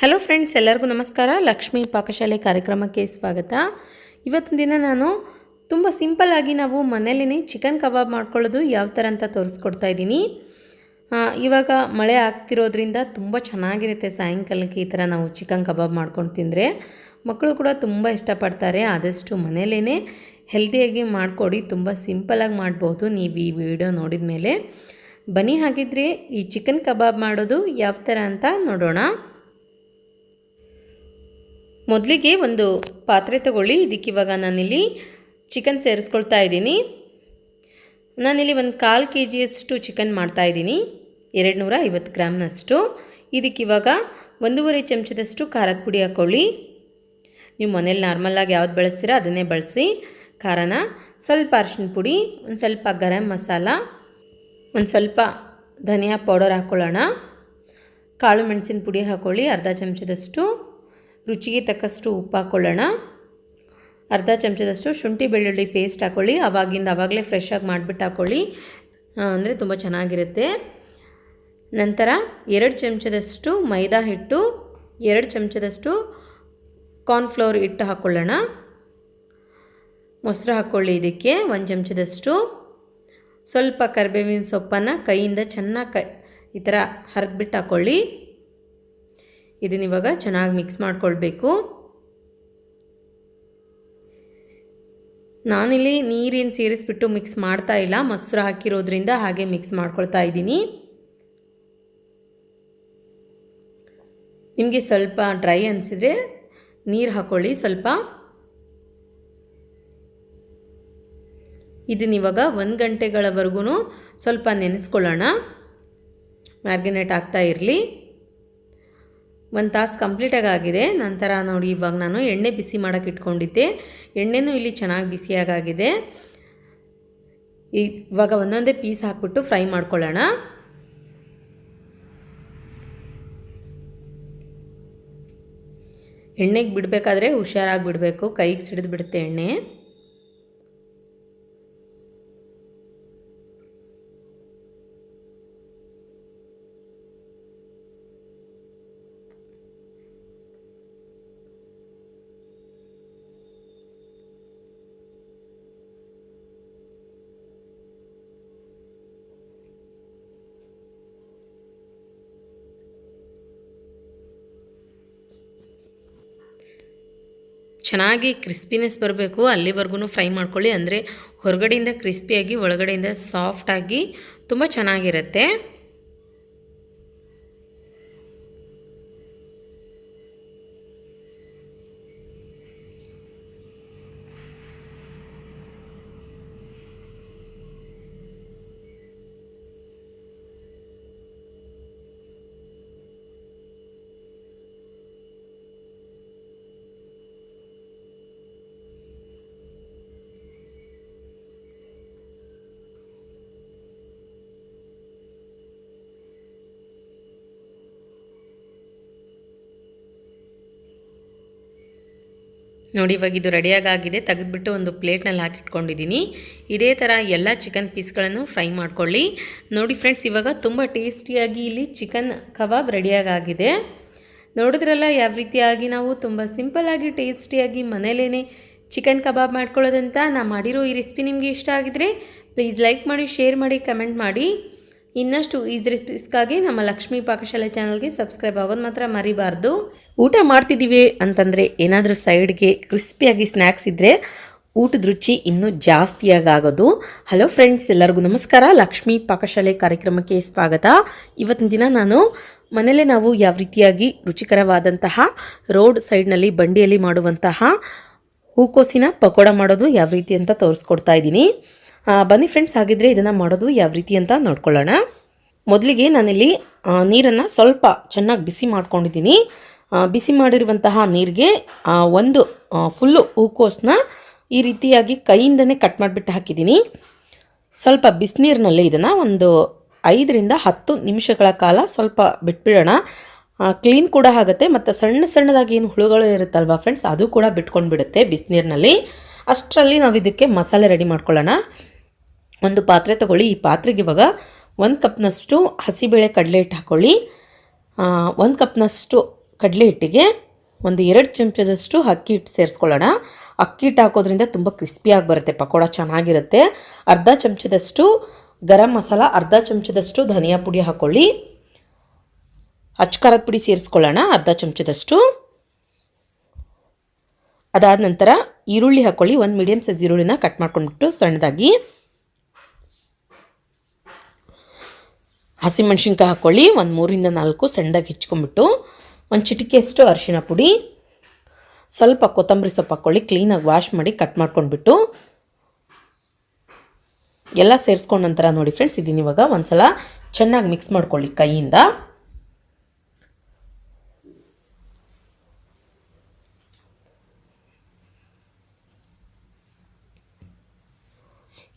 Hello friends ಎಲ್ಲರಿಗೂ ನಮಸ್ಕಾರ. ಲಕ್ಷ್ಮೀ ಪಾಕಶಾಲೆ ಕಾರ್ಯಕ್ರಮಕ್ಕೆ ಸ್ವಾಗತ. ಇವತ್ತಿನ ದಿನ ನಾನು ತುಂಬ ಸಿಂಪಲ್ಲಾಗಿ ನಾವು ಮನೇಲೇ ಚಿಕನ್ ಕಬಾಬ್ ಮಾಡ್ಕೊಳ್ಳೋದು ಯಾವ ಥರ ಅಂತ ತೋರಿಸ್ಕೊಡ್ತಾ ಇದ್ದೀನಿ. ಇವಾಗ ಮಳೆ ಆಗ್ತಿರೋದ್ರಿಂದ ತುಂಬ ಚೆನ್ನಾಗಿರುತ್ತೆ ಸಾಯಂಕಾಲಕ್ಕೆ ಈ ಥರ ನಾವು ಚಿಕನ್ ಕಬಾಬ್ ಮಾಡ್ಕೊಂಡು ತಿಂದರೆ. ಮಕ್ಕಳು ಕೂಡ ತುಂಬ ಇಷ್ಟಪಡ್ತಾರೆ. ಆದಷ್ಟು ಮನೇಲೇ ಹೆಲ್ದಿಯಾಗಿ ಮಾಡಿಕೊಡಿ, ತುಂಬ ಸಿಂಪಲಾಗಿ ಮಾಡ್ಬೋದು. ನೀವು ಈ ವಿಡಿಯೋ ನೋಡಿದ ಮೇಲೆ ಬನ್ನಿ, ಹಾಗಿದ್ರೆ ಈ ಚಿಕನ್ ಕಬಾಬ್ ಮಾಡೋದು ಯಾವ ಥರ ಅಂತ ನೋಡೋಣ. ಮೊದಲಿಗೆ ಒಂದು ಪಾತ್ರೆ ತಗೊಳ್ಳಿ, ಇದಕ್ಕೆ ಇವಾಗ ನಾನಿಲ್ಲಿ ಚಿಕನ್ ಸೇರಿಸ್ಕೊಳ್ತಾ ಇದ್ದೀನಿ. ನಾನಿಲ್ಲಿ ಒಂದು ಕಾಲು ಕೆ ಜಿಯಷ್ಟು ಚಿಕನ್ ಮಾಡ್ತಾಯಿದ್ದೀನಿ ಎರಡು ನೂರ ಐವತ್ತು ಗ್ರಾಮ್ನಷ್ಟು. ಇದಕ್ಕೆ ಇವಾಗ ಒಂದೂವರೆ ಚಮಚದಷ್ಟು ಖಾರದ ಪುಡಿ ಹಾಕ್ಕೊಳ್ಳಿ ನೀವು ಮನೇಲಿ ನಾರ್ಮಲಾಗಿ ಯಾವ್ದು ಬಳಸ್ತೀರ ಅದನ್ನೇ ಬಳಸಿ. ಖಾರನ ಸ್ವಲ್ಪ ಅರಿಶಿನ ಪುಡಿ, ಒಂದು ಸ್ವಲ್ಪ ಗರಂ ಮಸಾಲ, ಒಂದು ಸ್ವಲ್ಪ ಧನಿಯಾ ಪೌಡರ್ ಹಾಕ್ಕೊಳ್ಳೋಣ ಕಾಳು ಮೆಣಸಿನ ಪುಡಿ ಹಾಕ್ಕೊಳ್ಳಿ ಅರ್ಧ ಚಮಚದಷ್ಟು. ರುಚಿಗೆ ತಕ್ಕಷ್ಟು ಉಪ್ಪು ಹಾಕ್ಕೊಳ್ಳೋಣ ಅರ್ಧ ಚಮಚದಷ್ಟು ಶುಂಠಿ ಬೆಳ್ಳುಳ್ಳಿ ಪೇಸ್ಟ್ ಹಾಕ್ಕೊಳ್ಳಿ ಅವಾಗಿಂದ ಆವಾಗಲೇ ಫ್ರೆಶ್ ಮಾಡಿಬಿಟ್ಟು ಹಾಕ್ಕೊಳ್ಳಿ ಅಂದರೆ ತುಂಬ ಚೆನ್ನಾಗಿರುತ್ತೆ. ನಂತರ ಎರಡು ಚಮಚದಷ್ಟು ಮೈದಾ ಹಿಟ್ಟು, ಎರಡು ಚಮಚದಷ್ಟು ಕಾರ್ನ್ಫ್ಲವರ್ ಹಿಟ್ಟು ಹಾಕ್ಕೊಳ್ಳೋಣ ಮೊಸರು ಹಾಕ್ಕೊಳ್ಳಿ ಇದಕ್ಕೆ. ಒಂದು ಚಮಚದಷ್ಟು ಸ್ವಲ್ಪ ಕರಿಬೇವಿನ ಸೊಪ್ಪನ್ನು ಕೈಯಿಂದ ಚೆನ್ನಾಗಿ ಕೈ ಈ ಥರ ಹರಿದ್ಬಿಟ್ಟು ಹಾಕ್ಕೊಳ್ಳಿ ಇದನ್ನ ಇವಾಗ ಚೆನ್ನಾಗಿ ಮಿಕ್ಸ್ ಮಾಡಿಕೊಳ್ಬೇಕು. ನಾನಿಲ್ಲಿ ನೀರೇನು ಸೇರಿಸ್ಬಿಟ್ಟು ಮಿಕ್ಸ್ ಮಾಡ್ತಾ ಇಲ್ಲ. ಮೊಸರು ಹಾಕಿರೋದ್ರಿಂದ ಹಾಗೆ ಮಿಕ್ಸ್ ಮಾಡ್ಕೊಳ್ತಾ ಇದ್ದೀನಿ. ನಿಮಗೆ ಸ್ವಲ್ಪ ಡ್ರೈ ಅನಿಸಿದ್ರೆ ನೀರು ಹಾಕ್ಕೊಳ್ಳಿ ಸ್ವಲ್ಪ. ಇದನ್ನ ಇವಾಗ ಒಂದು ಗಂಟೆಗಳವರೆಗೂ ಸ್ವಲ್ಪ ನೆನೆಸ್ಕೊಳ್ಳೋಣ. ಮ್ಯಾರ್ಗಿನೇಟ್ ಆಗ್ತಾ ಇರಲಿ. ಒಂದು ತಾಸು ಕಂಪ್ಲೀಟಾಗಿ ಆಗಿದೆ ನಂತರ ನೋಡಿ ಇವಾಗ ನಾನು ಎಣ್ಣೆ ಬಿಸಿ ಮಾಡೋಕ್ಕೆ ಇಟ್ಕೊಂಡಿದ್ದೆ. ಎಣ್ಣೆನೂ ಇಲ್ಲಿ ಚೆನ್ನಾಗಿ ಬಿಸಿಯಾಗಾಗಿದೆ. ಇವಾಗ ಒಂದೊಂದೇ ಪೀಸ್ ಹಾಕ್ಬಿಟ್ಟು ಫ್ರೈ ಮಾಡ್ಕೊಳ್ಳೋಣ. ಎಣ್ಣೆಗೆ ಬಿಡಬೇಕಾದ್ರೆ ಹುಷಾರಾಗಿ ಬಿಡಬೇಕು. ಕೈಗೆ ಸಿಡಿದು ಬಿಡುತ್ತೆ ಎಣ್ಣೆ. ಚೆನ್ನಾಗಿ ಕ್ರಿಸ್ಪಿನೆಸ್ ಬರಬೇಕು ಅಲ್ಲಿವರೆಗೂ ಫ್ರೈ ಮಾಡ್ಕೊಳ್ಳಿ. ಅಂದರೆ ಹೊರಗಡೆಯಿಂದ ಕ್ರಿಸ್ಪಿಯಾಗಿ ಒಳಗಡೆಯಿಂದ ಸಾಫ್ಟಾಗಿ ತುಂಬ ಚೆನ್ನಾಗಿರುತ್ತೆ. ನೋಡಿ, ಇವಾಗ ಇದು ರೆಡಿಯಾಗಿದೆ ತೆಗೆದುಬಿಟ್ಟು ಒಂದು ಪ್ಲೇಟ್ನಲ್ಲಿ ಹಾಕಿಟ್ಕೊಂಡಿದ್ದೀನಿ. ಇದೇ ಥರ ಎಲ್ಲ ಚಿಕನ್ ಪೀಸ್ಗಳನ್ನು ಫ್ರೈ ಮಾಡ್ಕೊಳ್ಳಿ. ನೋಡಿ ಫ್ರೆಂಡ್ಸ್, ಇವಾಗ ತುಂಬ ಟೇಸ್ಟಿಯಾಗಿ ಇಲ್ಲಿ ಚಿಕನ್ ಕಬಾಬ್ ರೆಡಿಯಾಗಾಗಿದೆ. ನೋಡಿದ್ರಲ್ಲ, ಯಾವ ರೀತಿಯಾಗಿ ನಾವು ತುಂಬ ಸಿಂಪಲ್ಲಾಗಿ, ಟೇಸ್ಟಿಯಾಗಿ ಮನೇಲೇ ಚಿಕನ್ ಕಬಾಬ್ ಮಾಡ್ಕೊಳ್ಳೋದಂತ ನಾ ಮಾಡಿರೋ ಈ ರೆಸಿಪಿ ನಿಮಗೆ ಇಷ್ಟ ಆಗಿದ್ರೆ ಪ್ಲೀಸ್ ಲೈಕ್ ಮಾಡಿ, ಶೇರ್ ಮಾಡಿ, ಕಮೆಂಟ್ ಮಾಡಿ. ಇನ್ನಷ್ಟು ಈಸ್ ರೆಸಿಪೀಸ್ಗಾಗಿ ನಮ್ಮ ಲಕ್ಷ್ಮೀ ಪಾಕಶಾಲೆ ಚಾನಲ್ಗೆ ಸಬ್ಸ್ಕ್ರೈಬ್ ಆಗೋದು ಮಾತ್ರ ಮರಿಬಾರ್ದು. ಊಟ ಮಾಡ್ತಿದ್ದೀವಿ ಅಂತಂದರೆ ಏನಾದರೂ ಸೈಡ್ಗೆ ಕ್ರಿಸ್ಪಿಯಾಗಿ ಸ್ನ್ಯಾಕ್ಸ್ ಇದ್ದರೆ ಊಟದ ರುಚಿ ಇನ್ನೂ ಜಾಸ್ತಿಯಾಗಿ ಆಗೋದು ಹಲೋ ಫ್ರೆಂಡ್ಸ್, ಎಲ್ಲರಿಗೂ ನಮಸ್ಕಾರ. ಲಕ್ಷ್ಮೀ ಪಾಕಶಾಲೆ ಕಾರ್ಯಕ್ರಮಕ್ಕೆ ಸ್ವಾಗತ. ಇವತ್ತಿನ ದಿನ ನಾನು ಮನೆಯಲ್ಲೇ ನಾವು ಯಾವ ರೀತಿಯಾಗಿ ರುಚಿಕರವಾದಂತಹ ರೋಡ್ ಸೈಡ್ನಲ್ಲಿ ಬಂಡಿಯಲ್ಲಿ ಮಾಡುವಂತಹ ಹೂಕೋಸಿನ ಪಕೋಡ ಮಾಡೋದು ಯಾವ ರೀತಿ ಅಂತ ತೋರಿಸ್ಕೊಡ್ತಾ ಇದ್ದೀನಿ. ಬನ್ನಿ ಫ್ರೆಂಡ್ಸ್, ಹಾಗಿದ್ರೆ ಇದನ್ನು ಮಾಡೋದು ಯಾವ ರೀತಿ ಅಂತ ನೋಡ್ಕೊಳ್ಳೋಣ. ಮೊದಲಿಗೆ ನಾನಿಲ್ಲಿ ನೀರನ್ನು ಸ್ವಲ್ಪ ಚೆನ್ನಾಗಿ ಬಿಸಿ ಮಾಡ್ಕೊಂಡಿದ್ದೀನಿ. ಬಿಸಿ ಮಾಡಿರುವಂತಹ ನೀರಿಗೆ ಒಂದು ಫುಲ್ಲು ಹೂಕೋಸನ್ನ ಈ ರೀತಿಯಾಗಿ ಕೈಯಿಂದನೇ ಕಟ್ ಮಾಡಿಬಿಟ್ಟು ಹಾಕಿದ್ದೀನಿ ಸ್ವಲ್ಪ ಬಿಸಿನೀರಿನಲ್ಲಿ ಇದನ್ನು ಒಂದು ಐದರಿಂದ ಹತ್ತು ನಿಮಿಷಗಳ ಕಾಲ ಸ್ವಲ್ಪ ಬಿಟ್ಬಿಡೋಣ. ಕ್ಲೀನ್ ಕೂಡ ಆಗುತ್ತೆ, ಮತ್ತು ಸಣ್ಣ ಸಣ್ಣದಾಗಿ ಏನು ಹುಳುಗಳು ಇರುತ್ತಲ್ವ ಫ್ರೆಂಡ್ಸ್ ಅದು ಕೂಡ ಬಿಟ್ಕೊಂಡು ಬಿಡುತ್ತೆ ಬಿಸಿನೀರಿನಲ್ಲಿ. ಅಷ್ಟರಲ್ಲಿ ನಾವು ಇದಕ್ಕೆ ಮಸಾಲೆ ರೆಡಿ ಮಾಡ್ಕೊಳ್ಳೋಣ. ಒಂದು ಪಾತ್ರೆ ತಗೊಳ್ಳಿ. ಈ ಪಾತ್ರೆಗೆ ಇವಾಗ ಒಂದು ಕಪ್ನಷ್ಟು ಹಸಿಬೇಳೆ ಕಡಲೆ ಹಿಟ್ಟು ಹಾಕ್ಕೊಳ್ಳಿ ಒಂದು ಕಪ್ನಷ್ಟು ಕಡಲೆ ಹಿಟ್ಟಿಗೆ ಒಂದು ಎರಡು ಚಮಚದಷ್ಟು ಅಕ್ಕಿ ಹಿಟ್ಟು ಸೇರಿಸ್ಕೊಳ್ಳೋಣ. ಅಕ್ಕಿ ಹಿಟ್ಟು ಹಾಕೋದ್ರಿಂದ ತುಂಬ ಕ್ರಿಸ್ಪಿಯಾಗಿ ಬರುತ್ತೆ, ಪಕೋಡ ಚೆನ್ನಾಗಿರುತ್ತೆ. ಅರ್ಧ ಚಮಚದಷ್ಟು ಗರಂ ಮಸಾಲ, ಅರ್ಧ ಚಮಚದಷ್ಟು ಧನಿಯಾ ಪುಡಿ ಹಾಕ್ಕೊಳ್ಳಿ ಅಚ್ಕಾರದ ಪುಡಿ ಸೇರಿಸ್ಕೊಳ್ಳೋಣ, ಅರ್ಧ ಚಮಚದಷ್ಟು. ಅದಾದ ನಂತರ ಈರುಳ್ಳಿ ಹಾಕ್ಕೊಳ್ಳಿ ಒಂದು ಮೀಡಿಯಮ್ ಸೈಜ್ ಈರುಳ್ಳಿನ ಕಟ್ ಮಾಡ್ಕೊಂಡ್ಬಿಟ್ಟು ಸಣ್ಣದಾಗಿ. ಹಸಿಮೆಣ್ಸಿನ್ಕಾಯಿ ಹಾಕ್ಕೊಳ್ಳಿ ಒಂದು ಮೂರಿಂದ ನಾಲ್ಕು ಸಣ್ಣದಾಗಿ ಹೆಚ್ಕೊಂಡ್ಬಿಟ್ಟು. ಒಂದು ಚಿಟಿಕೆಯಷ್ಟು ಅರಿಶಿಣ ಪುಡಿ. ಸ್ವಲ್ಪ ಕೊತ್ತಂಬರಿ ಸೊಪ್ಪು ಹಾಕ್ಕೊಳ್ಳಿ ಕ್ಲೀನಾಗಿ ವಾಶ್ ಮಾಡಿ ಕಟ್ ಮಾಡ್ಕೊಂಡ್ಬಿಟ್ಟು. ಎಲ್ಲ ಸೇರಿಸ್ಕೊಂಡ ನಂತರ ನೋಡಿ ಫ್ರೆಂಡ್ಸ್ ಇದೀನಿ ಇವಾಗ ಒಂದ್ಸಲ ಚೆನ್ನಾಗಿ ಮಿಕ್ಸ್ ಮಾಡ್ಕೊಳ್ಳಿ ಕೈಯಿಂದ.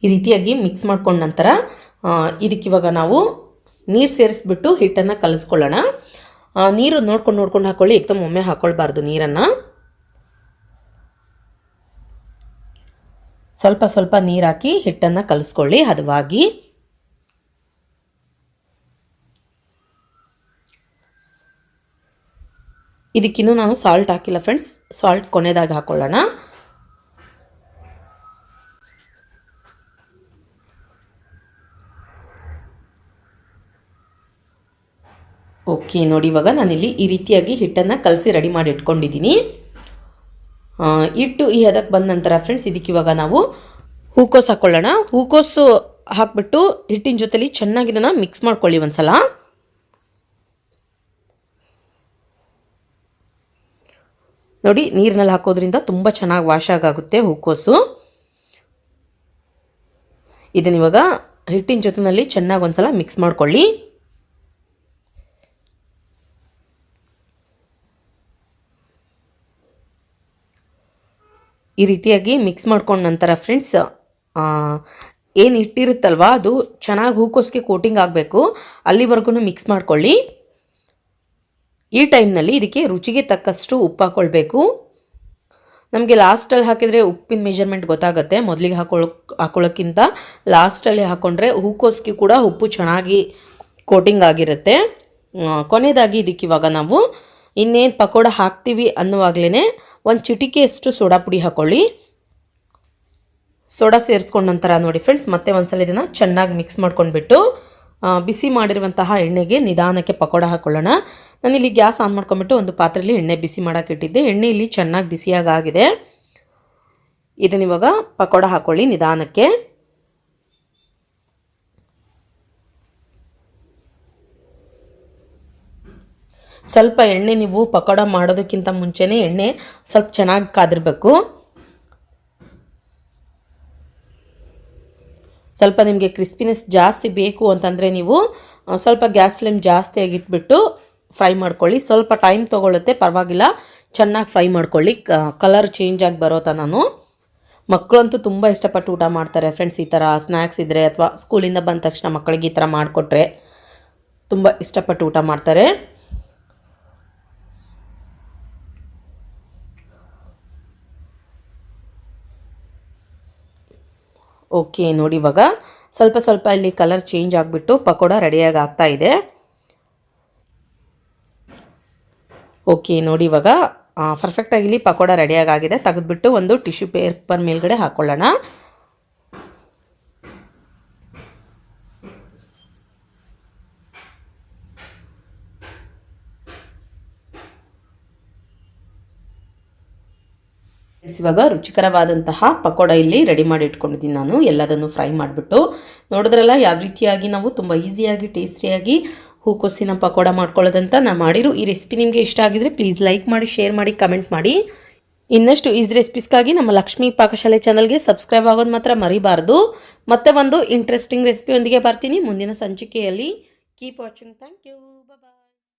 ಈ ರೀತಿಯಾಗಿ ಮಿಕ್ಸ್ ಮಾಡ್ಕೊಂಡ ನಂತರ ಇದಕ್ಕಿವಾಗ ನಾವು ನೀರು ಸೇರಿಸ್ಬಿಟ್ಟು ಹಿಟ್ಟನ್ನು ಕಲಿಸ್ಕೊಳ್ಳೋಣ. ನೀರು ನೋಡ್ಕೊಂಡು ನೋಡ್ಕೊಂಡು ಹಾಕ್ಕೊಳ್ಳಿ ಏಕ್ದಮ್ ಒಮ್ಮೆ ಹಾಕ್ಕೊಳ್ಬಾರ್ದು ನೀರನ್ನು. ಸ್ವಲ್ಪ ಸ್ವಲ್ಪ ನೀರು ಹಾಕಿ ಹಿಟ್ಟನ್ನು ಕಲಿಸ್ಕೊಳ್ಳಿ, ಹದವಾಗಿ. ಇದಕ್ಕಿನ್ನೂ ನಾನು ಸಾಲ್ಟ್ ಹಾಕಿಲ್ಲ ಫ್ರೆಂಡ್ಸ್ ಸಾಲ್ಟ್ ಕೊನೆದಾಗಿ ಹಾಕ್ಕೊಳ್ಳೋಣ ಓಕೆ ನೋಡಿ ಇವಾಗ ನಾನಿಲ್ಲಿ ಈ ರೀತಿಯಾಗಿ ಹಿಟ್ಟನ್ನು ಕಲಸಿ ರೆಡಿ ಮಾಡಿ ಇಟ್ಕೊಂಡಿದ್ದೀನಿ. ಹಿಟ್ಟು ಈ ಹದಕ್ಕೆ ಬಂದ ನಂತರ ಫ್ರೆಂಡ್ಸ್ ಇದಕ್ಕೆ ಇವಾಗ ನಾವು ಹೂಕೋಸು ಹಾಕ್ಕೊಳ್ಳೋಣ ಹೂಕೋಸು ಹಾಕ್ಬಿಟ್ಟು ಹಿಟ್ಟಿನ ಜೊತೆಲಿ ಚೆನ್ನಾಗಿ ಇದನ್ನು ಮಿಕ್ಸ್ ಮಾಡ್ಕೊಳ್ಳಿ ಒಂದ್ಸಲ. ನೋಡಿ, ನೀರಿನಲ್ಲಿ ಹಾಕೋದ್ರಿಂದ ತುಂಬ ಚೆನ್ನಾಗಿ ವಾಶ್ ಆಗುತ್ತೆ ಹೂಕೋಸು. ಇದನ್ನಿವಾಗ ಹಿಟ್ಟಿನ ಜೊತೆಯಲ್ಲಿ ಚೆನ್ನಾಗಿ ಒಂದ್ಸಲ ಮಿಕ್ಸ್ ಮಾಡ್ಕೊಳ್ಳಿ. ಈ ರೀತಿಯಾಗಿ ಮಿಕ್ಸ್ ಮಾಡ್ಕೊಂಡ ನಂತರ ಫ್ರೆಂಡ್ಸ್ ಏನು ಇಟ್ಟಿರುತ್ತಲ್ವ, ಅದು ಚೆನ್ನಾಗಿ ಹೂಕೋಸ್ಗೆ ಕೋಟಿಂಗ್ ಆಗಬೇಕು. ಅಲ್ಲಿವರೆಗೂ ಮಿಕ್ಸ್ ಮಾಡ್ಕೊಳ್ಳಿ. ಈ ಟೈಮ್ನಲ್ಲಿ ಇದಕ್ಕೆ ರುಚಿಗೆ ತಕ್ಕಷ್ಟು ಉಪ್ಪು ಹಾಕ್ಕೊಳ್ಬೇಕು ನಮಗೆ ಲಾಸ್ಟಲ್ಲಿ ಹಾಕಿದರೆ ಉಪ್ಪಿನ ಮೆಜರ್ಮೆಂಟ್ ಗೊತ್ತಾಗುತ್ತೆ. ಮೊದಲಿಗೆ ಹಾಕೊಳ್ಳೋ ಹಾಕೊಳ್ಳೋಕ್ಕಿಂತ ಲಾಸ್ಟಲ್ಲಿ ಹಾಕ್ಕೊಂಡ್ರೆ ಹೂಕೋಸ್ಗೆ ಕೂಡ ಉಪ್ಪು ಚೆನ್ನಾಗಿ ಕೋಟಿಂಗ್ ಆಗಿರುತ್ತೆ. ಕೊನೆಯದಾಗಿ ಇದಕ್ಕೆ ಇವಾಗ ನಾವು ಇನ್ನೇನು ಪಕೋಡ ಹಾಕ್ತೀವಿ ಅನ್ನುವಾಗಲೇ ಒಂದು ಚಿಟಿಕೆಯಷ್ಟು ಸೋಡಾ ಪುಡಿ ಹಾಕ್ಕೊಳ್ಳಿ ಸೋಡಾ ಸೇರಿಸ್ಕೊಂಡ ನಂತರ ನೋಡಿ ಫ್ರೆಂಡ್ಸ್ ಮತ್ತೆ ಒಂದ್ಸಲ ಇದನ್ನು ಚೆನ್ನಾಗಿ ಮಿಕ್ಸ್ ಮಾಡ್ಕೊಂಡ್ಬಿಟ್ಟು ಬಿಸಿ ಮಾಡಿರುವಂತಹ ಎಣ್ಣೆಗೆ ನಿಧಾನಕ್ಕೆ ಪಕೋಡ ಹಾಕ್ಕೊಳ್ಳೋಣ ನಾನಿಲ್ಲಿ ಗ್ಯಾಸ್ ಆನ್ ಮಾಡ್ಕೊಂಬಿಟ್ಟು ಒಂದು ಪಾತ್ರೆಯಲ್ಲಿ ಎಣ್ಣೆ ಬಿಸಿ ಮಾಡೋಕೆ ಇಟ್ಟಿದ್ದೆ. ಎಣ್ಣೆ ಇಲ್ಲಿ ಚೆನ್ನಾಗಿ ಬಿಸಿಯಾಗಿ ಆಗಿದೆ. ಇದನ್ನ ಇವಾಗ ಪಕೋಡ ಹಾಕ್ಕೊಳ್ಳಿ ನಿಧಾನಕ್ಕೆ. ಸ್ವಲ್ಪ ಎಣ್ಣೆ ನೀವು ಪಕೋಡ ಮಾಡೋದಕ್ಕಿಂತ ಮುಂಚೆನೇ ಎಣ್ಣೆ ಸ್ವಲ್ಪ ಚೆನ್ನಾಗಿ ಕಾದಿರಬೇಕು. ಸ್ವಲ್ಪ ನಿಮಗೆ ಕ್ರಿಸ್ಪಿನೆಸ್ ಜಾಸ್ತಿ ಬೇಕು ಅಂತಂದರೆ ನೀವು ಸ್ವಲ್ಪ ಗ್ಯಾಸ್ ಫ್ಲೇಮ್ ಜಾಸ್ತಿಯಾಗಿ ಇಟ್ಬಿಟ್ಟು ಫ್ರೈ ಮಾಡ್ಕೊಳ್ಳಿ. ಸ್ವಲ್ಪ ಟೈಮ್ ತೊಗೊಳುತ್ತೆ, ಪರವಾಗಿಲ್ಲ. ಚೆನ್ನಾಗಿ ಫ್ರೈ ಮಾಡ್ಕೊಳ್ಳಿ. ಕಲರ್ ಚೇಂಜ್ ಆಗಿ ಬರೋ ನಾನು. ಮಕ್ಕಳಂತೂ ತುಂಬ ಇಷ್ಟಪಟ್ಟು ಊಟ ಮಾಡ್ತಾರೆ, ಫ್ರೆಂಡ್ಸ್ ಈ ಥರ ಸ್ನ್ಯಾಕ್ಸ್ ಇದ್ದರೆ ಅಥವಾ ಸ್ಕೂಲಿಂದ ಬಂದ ತಕ್ಷಣ ಮಕ್ಕಳಿಗೆ ಈ ಥರ ಮಾಡಿಕೊಟ್ರೆ ತುಂಬ ಇಷ್ಟಪಟ್ಟು ಊಟ ಮಾಡ್ತಾರೆ. ಓಕೆ ನೋಡಿ ಇವಾಗ ಸ್ವಲ್ಪ ಸ್ವಲ್ಪ ಇಲ್ಲಿ ಕಲರ್ ಚೇಂಜ್ ಆಗಿಬಿಟ್ಟು ಪಕೋಡ ರೆಡಿಯಾಗಿ ಆಗ್ತಾ ಇದೆ. ಓಕೆ ನೋಡಿ ಇವಾಗ ಪರ್ಫೆಕ್ಟಾಗಿ ಇಲ್ಲಿ ಪಕೋಡ ರೆಡಿಯಾಗಿ ಆಗಿದೆ. ತೆಗೆದ್ಬಿಟ್ಟು ಒಂದು ಟಿಶ್ಯೂ ಪೇಪರ್ ಮೇಲ್ಗಡೆ ಹಾಕ್ಕೊಳ್ಳೋಣ ಇವಾಗ ರುಚಿಕರವಾದಂತಹ ಪಕೋಡ ಇಲ್ಲಿ ರೆಡಿ ಮಾಡಿ ಇಟ್ಕೊಂಡಿದ್ದೀನಿ ನಾನು. ಎಲ್ಲದನ್ನು ಫ್ರೈ ಮಾಡಿಬಿಟ್ಟು. ನೋಡಿದ್ರಲ್ಲ, ಯಾವ ರೀತಿಯಾಗಿ ನಾವು ತುಂಬ ಈಸಿಯಾಗಿ ಟೇಸ್ಟಿಯಾಗಿ ಹೂಕೋಸಿನ ಪಕೋಡ ಮಾಡ್ಕೊಳ್ಳೋದಂತ ನಾನು ಮಾಡಿರೋ. ಈ ರೆಸಿಪಿ ನಿಮಗೆ ಇಷ್ಟ ಆಗಿದ್ರೆ ಪ್ಲೀಸ್ ಲೈಕ್ ಮಾಡಿ ಶೇರ್ ಮಾಡಿ ಕಮೆಂಟ್ ಮಾಡಿ. ಇನ್ನಷ್ಟು ಈಸಿ ರೆಸಿಪೀಸ್ಗಾಗಿ ನಮ್ಮ ಲಕ್ಷ್ಮೀ ಪಾಕಶಾಲೆ ಚಾನಲ್ಗೆ ಸಬ್ಸ್ಕ್ರೈಬ್ ಆಗೋದು ಮಾತ್ರ ಮರಿಬಾರ್ದು. ಮತ್ತೆ ಒಂದು ಇಂಟ್ರೆಸ್ಟಿಂಗ್ ರೆಸಿಪಿಯೊಂದಿಗೆ ಬರ್ತೀನಿ. ಮುಂದಿನ ಸಂಚಿಕೆಯಲ್ಲಿ ಕೀಪ್ ವಾಚಿಂಗ್ ಥ್ಯಾಂಕ್ ಯು